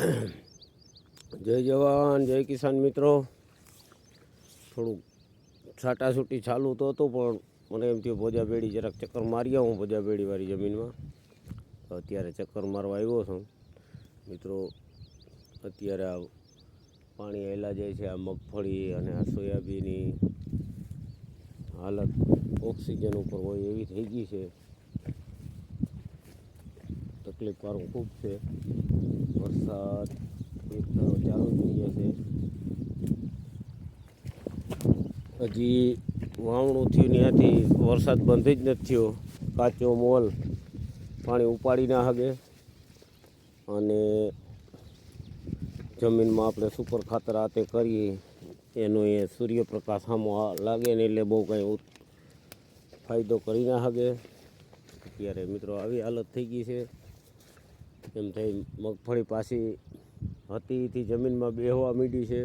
જય જવાન, જય કિસાન મિત્રો. થોડુંક છાટાછૂટી ચાલુ તો હતું, પણ મને એમ થયું ભોજા બેડી જરાક ચક્કર મારી આવું ભોજા બેડીવાળી જમીનમાં. તો અત્યારે ચક્કર મારવા આવ્યો છું. મિત્રો, અત્યારે આ પાણી હેલા જાય છે, આ મગફળી અને આ સોયાબીનની હાલત ઓક્સિજન ઉપર હોય એવી થઈ ગઈ છે. તકલીફ વાળું ખૂબ છે. વરસાદ એક ધારો ચાલુ થઈ ગયો છે. હજી વાવણું થયું ત્યાંથી વરસાદ બંધ જ નથી થયો. કાચો મોલ પાણી ઉપાડી ના હગે અને જમીનમાં આપણે સુપર ખાતર આ તે કરીએ, એનો એ સૂર્યપ્રકાશ સામો આ લાગે ને એટલે બહુ કંઈ ફાયદો કરી ના હગે અત્યારે મિત્રો આવી હાલત થઈ ગઈ છે. એમ થઈ મગફળી પાછી હતીથી જમીનમાં બેહવા મીડી છે.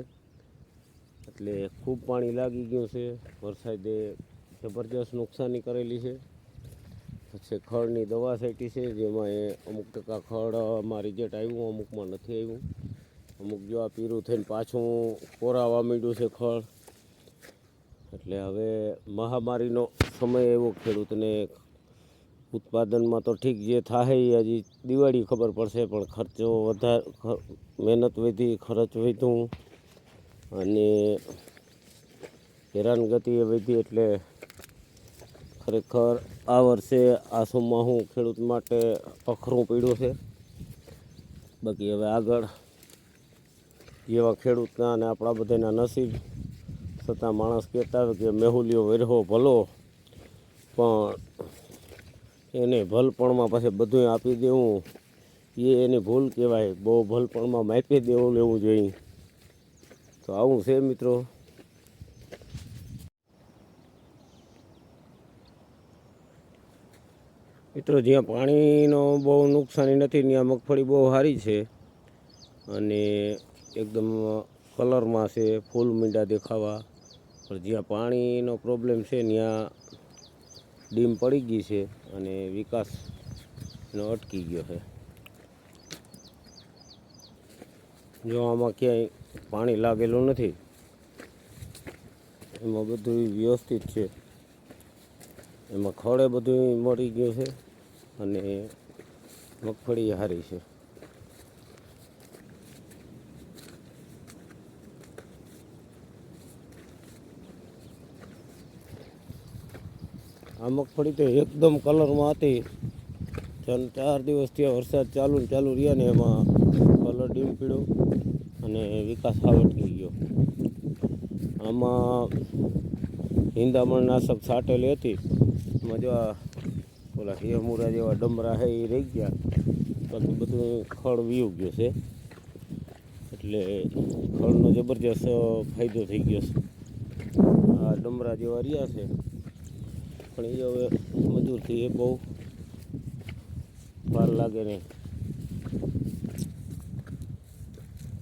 એટલે ખૂબ પાણી લાગી ગયું છે. વરસાદે જબરજસ્ત નુકસાની કરેલી છે. પછી ખડની દવા છાંટી છે, જેમાં એ અમુક ટકા ખડમાં રિઝલ્ટ આવ્યું, અમુકમાં નથી આવ્યું. અમુક જો આ પીરું થઈને પાછું કોરાવા માંડ્યું છે ખડ એટલે હવે મહામારીનો સમય એવો ખેડૂતને ઉત્પાદનમાં તો ઠીક જે થાય એ હજી દિવાળી ખબર પડશે, પણ ખર્ચો વધારે મહેનત વધી, ખર્ચ વધ્યું. અને હેરાનગતિ વધી એટલે ખરેખર આ વર્ષે આ હું ખેડૂત માટે અખરું પીડ્યું છે. બાકી હવે આગળ જેવા ખેડૂતના અને આપણા બધાના નસીબ, છતાં માણસ કહેતા હોય કે મેહુલિયો વેરહો ભલો, પણ એને ભલપણમાં પછી બધું આપી દેવું. એ એની ભૂલ કહેવાય. બહુ ભલપણમાં માપી દેવું લેવું જોઈએ. તો આવું છે મિત્રો. મિત્રો, જ્યાં પાણીનો બહુ નુકસાની નથી, ત્યાં મગફળી બહુ સારી છે. અને એકદમ કલરમાં છે, ફૂલ મીંડા દેખાવા. પણ જ્યાં પાણીનો પ્રોબ્લેમ છે, ત્યાં ડીમ પડી ગઈ છે અને વિકાસ એનો અટકી ગયો છે. જો આમાં ક્યાંય પાણી લાગેલું નથી, એમાં બધું વ્યવસ્થિત છે. એમાં ખડે બધું મળી ગયું છે અને મગફળી સારી છે. આ મગફળી તો એકદમ કલરમાં હતી. ત્રણ, ચાર દિવસ ત્યાં વરસાદ ચાલુ ચાલુ રહ્યા ને એમાં કલર ડીમ પીડ્યો અને વિકાસ હાવ અટકી ગયો. આમાં હિંદામણ નાશક છાંટેલી હતી. એમાં જો આ ઓલા હિયમુરા જેવા ડમરા છે એ રહી ગયા. બાકી બધું ખળ વીયું ગયું છે. એટલે ખળનો જબરજસ્ત ફાયદો થઈ ગયો છે. આ ડમરા જેવા રહ્યા છે. પણ એ હવે મજૂરથી એ બહુ વાર લાગે નહીં.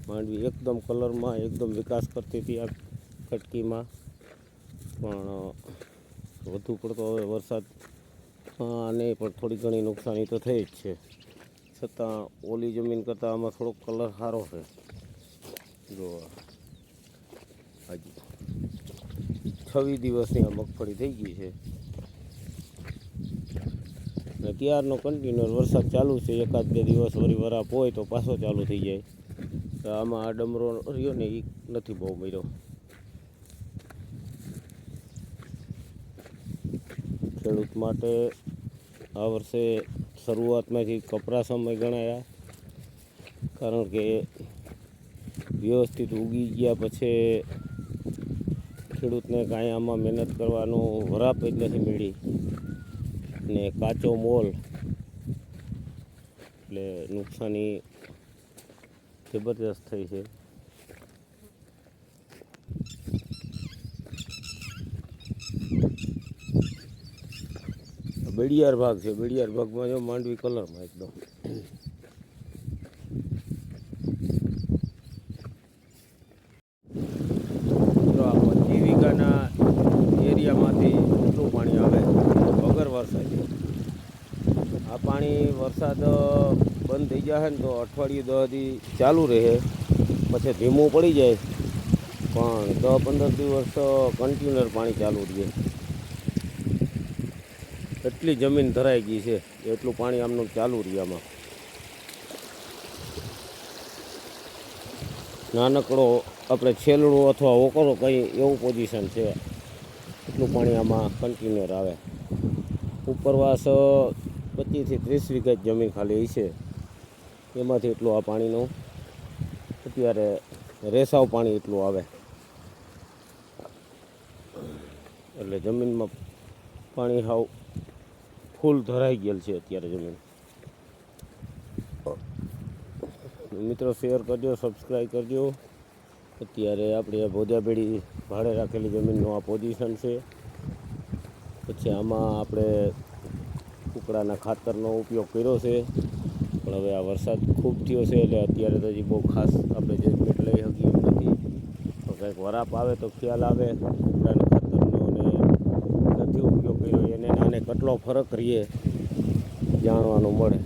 માંડવી એકદમ કલરમાં, એકદમ વિકાસ કરતી હતી આ કટકીમાં. પણ વધુ પડતો હવે વરસાદ અને પણ થોડી ઘણી નુકસાની તો થઈ જ છે. છતાં ઓલી જમીન કરતાં આમાં થોડોક કલર સારો છે. જો હજી છવ્વીસ દિવસની આ મગફળી થઈ ગઈ છે. ત્યારનો કન્ટિન્યુઅસ વરસાદ ચાલુ છે. એકાદ બે દિવસ વળી વરાપ હોય તો પાછો ચાલુ થઈ જાય. તો આમાં આ ડમરો રહ્યો ને એ નથી બહુ મળ્યો ખેડૂત માટે આ વર્ષે શરૂઆતમાંથી કપરા સમય ગણાયા. કારણ કે વ્યવસ્થિત ઉગી ગયા પછી ખેડૂતને કાંઈ આમાં મહેનત કરવાનો વરાપ જ નથી મળી. ને કાચો મોલ. એટલે નુકસાની જબરદસ્ત થઈ છે. બેડિયાર ભાગ છે. બેડિયાર ભાગમાં જો માંડવી કલરમાં એકદમ. જીવિકાના એરિયામાંથી એટલું પાણી આવે. વરસાદે આ પાણી વરસાદ બંધ થઈ જાય ને તો અઠવાડિયું દસ દી ચાલુ રહે. પછી ધીમું પડી જાય. પણ દસ પંદર દિવસ કન્ટિન્યુઅર પાણી ચાલુ રહે. એટલી જમીન ધરાઈ ગઈ છે. એટલું પાણી આમનું ચાલુ રહે આમાં. નાનકડો આપણે છેલડું અથવા ઓકરો કંઈ એવું પોઝિશન છે. એટલું પાણી આમાં કન્ટિન્યુઅર આવે. ઉપરવાસ પચીસથી ત્રીસ વીઘા જમીન ખાલી છે. એમાંથી એટલું આ પાણીનું અત્યારે રેસાવ પાણી એટલું આવે. એટલે જમીનમાં પાણી હાવ ફૂલ ધરાઈ ગયેલ છે અત્યારે જમીન. મિત્રો, શેર કરજો સબસ્ક્રાઈબ કરજો. અત્યારે આપણે આ ભાડે રાખેલી જમીનનું આ પોઝિશન છે. પછી આમાં આપણે કુકડાના ખાતરનો ઉપયોગ કર્યો છે. પણ હવે આ વરસાદ ખૂબ થયો છે એટલે અત્યારે તો હજી બહુ ખાસ આપણે જજમેન્ટ લઈ શકીએ એમ નથી. તો કંઈક વરાપ આવે તો ખ્યાલ આવે. કુકડાના ખાતરનો અને નથી ઉપયોગ કર્યો. એને નાને કેટલો ફરક રહીએ જાણવાનું મળે.